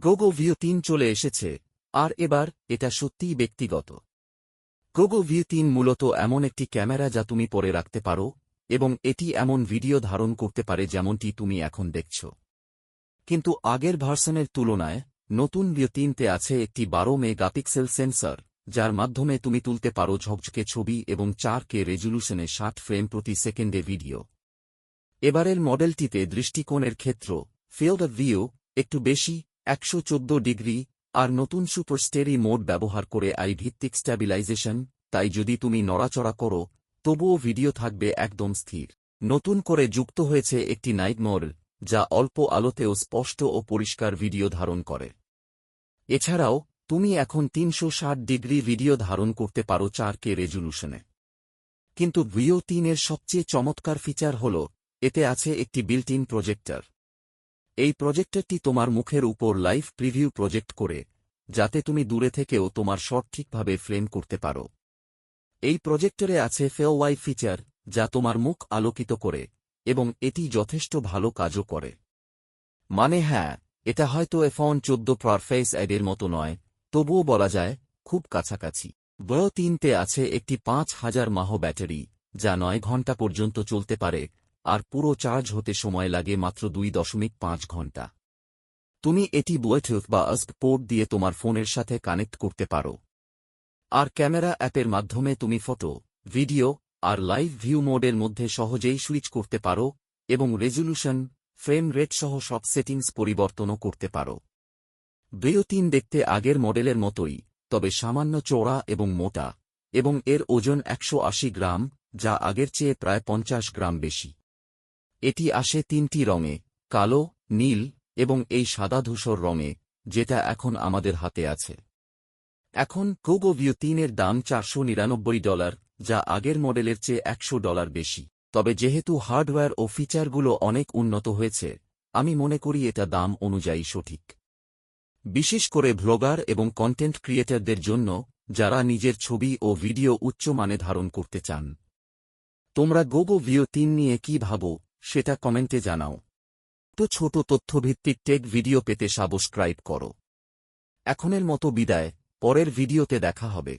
গোগো view তিন চলে এসেছে, আর এবার এটা সত্যিই ব্যক্তিগত। গোগো ভিউ তিন মূলত এমন একটি ক্যামেরা যা তুমি পরে রাখতে পারো, এবং এটি এমন ভিডিও ধারণ করতে পারে যেমনটি তুমি এখন দেখছ। কিন্তু আগের ভার্সনের তুলনায়, নতুন ভিউ তিনতে আছে একটি বারো মেগাপিক্সেল সেন্সর, যার মাধ্যমে তুমি তুলতে পারো ঝকঝকে ছবি এবং চার কে রেজুলিউশনে ষাট ফ্রেম প্রতি সেকেন্ডে ভিডিও। এবারের মডেলটিতে দৃষ্টিকোণের ক্ষেত্র ফিল্ড ভিউ একটু বেশি একশো চোদ্দ ডিগ্রি, আর নতুন সুপার স্টেরি মোড ব্যবহার করে আই ভিত্তিক স্ট্যাবিলাইজেশন, তাই যদি তুমি নড়াচড়া করো, তবুও ভিডিও থাকবে একদম স্থির। নতুন করে যুক্ত হয়েছে একটি নাইট মোড, যা অল্প আলোতেও স্পষ্ট ও পরিষ্কার ভিডিও ধারণ করে। এছাড়াও, তুমি এখন তিনশো ষাট ডিগ্রি ভিডিও ধারণ করতে পারো চার কে রেজুলিউশনে। কিন্তু ভিও তিনের সবচেয়ে চমৎকার ফিচার হল, এতে আছে একটি বিল্ট ইন প্রজেক্টর। এই প্রজেক্টরটি তোমার মুখের উপর লাইভ প্রিভিউ প্রজেক্ট করে, যাতে তুমি দূরে থেকেও তোমার শট ঠিকভাবে ফ্রেম করতে পারো। এই প্রজেক্টরে আছে ফেওয়াই ফিচার, যা তোমার মুখ আলোকিত করে, এবং এটি যথেষ্ট ভালো কাজও করে। মানে হ্যাঁ এটা হয়তো এফন চোদ্দ পারফেস অ্যাডের মতো নয়, তবুও বলা যায়, খুব কাছাকাছি। বয় তিনতে আছে একটি পাঁচ হাজার মাহ ব্যাটারি, যা নয় ঘণ্টা পর্যন্ত চলতে পারে আর পুরো চার্জ হতে সময় লাগে মাত্র দুই দশমিক পাঁচ ঘণ্টা। তুমি এটি ব্লুটুথ বা আস্ক পোর্ট দিয়ে তোমার ফোনের সাথে কানেক্ট করতে পারো। আর ক্যামেরা অ্যাপের মাধ্যমে তুমি ফটো ভিডিও আর লাইভ ভিউ মোডের মধ্যে সহজেই সুইচ করতে পারো এবং রেজুলিউশন ফ্রেম রেট সহ সব সেটিংস পরিবর্তনও করতে পারো। ব্রিও তিন দেখতে আগের মডেলের মতোই, তবে সামান্য চওড়া এবং মোটা, এবং এর ওজন একশো আশি গ্রাম, যা আগের চেয়ে প্রায় পঞ্চাশ গ্রাম বেশি। এটি আসে তিনটি রঙে, কালো, নীল এবং এই সাদা ধূসর রঙে, যেটা এখন আমাদের হাতে আছে। এখন কোগো ভিউ তিনের দাম চারশো নিরানব্বই ডলার, যা আগের মডেলের চেয়ে একশো ডলার বেশি। তবে যেহেতু হার্ডওয়্যার ও ফিচারগুলো অনেক উন্নত হয়েছে, আমি মনে করি এটা দাম অনুযায়ী সঠিক। বিশেষ করে ভ্লগার এবং কন্টেন্ট ক্রিয়েটরদের জন্য, যারা নিজের ছবি ও ভিডিও উচ্চমানে ধারণ করতে চান। তোমরা গোগো ভিও তিন নিয়ে কি ভাবো? সেটা কমেন্টে জানাও। তো ছোট তথ্যভিত্তিক টেক ভিডিও পেতে সাবস্ক্রাইব করো। এখনের মতো বিদায়, পরের ভিডিওতে দেখা হবে।